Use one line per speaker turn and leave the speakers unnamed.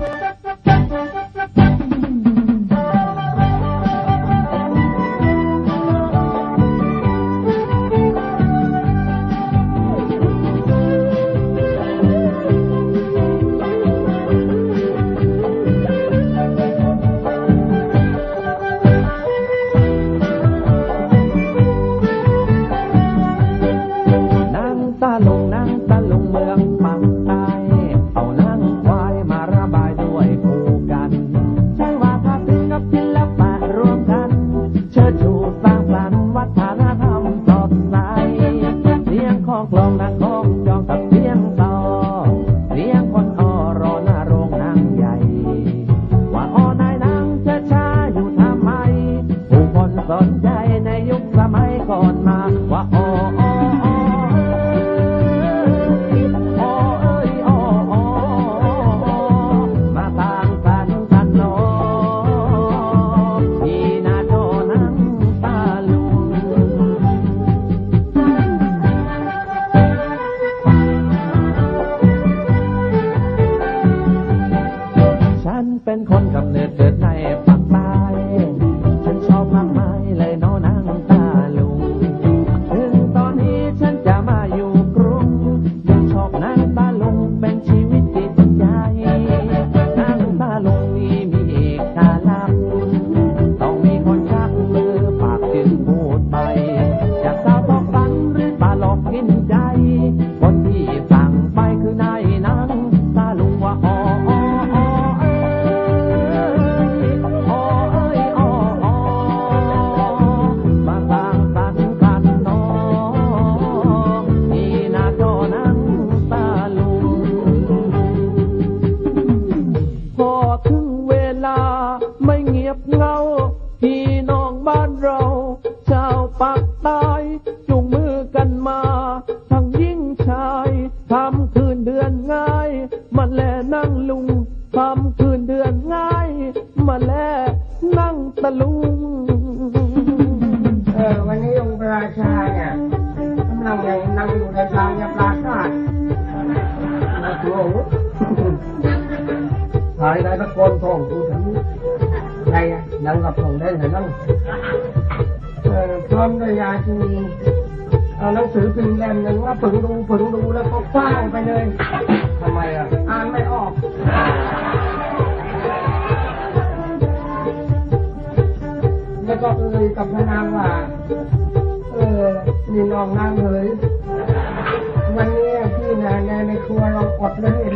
นั่ กลองนักของจองกับเสียงต่อเสียงคนออรอหน้าโรงนางใหญ่ ว่าออนายนางเชิดช้าอยู่ทำไมผู้คนสนใจ ยบเหงา พี่น้องบ้านเรา ชาวปากใต้จุงมือกันมา ทั้งยิ่งชายทำคืนเดือนง่ายมาแลนั่งลุงทำคืนเดือนง่าย มาแลนั่งตะลุง
เออวันนี้องค์ระราชาเนี่ยกำลังยังนั่งอยู่ในทางยาปราศาสตร์นะโอ้โหายได้ตะโกนท่องกูถึง ใครอะนั่งกับผมได้เห็นนั่งเออพร้อมด้วยยาชีนีเอาหนังสือพิมพ์เล่มหนึ่งว่าผึ่งดูผึ่งดูแล้วก็คว้างไปเลยทำไมอะ อ่านไม่ออกแล้วก็เอ่ยกับพนางว่าเออนี่น้องนางเอ๋ยวันนี้พี่นะในในครัวเราอดเลย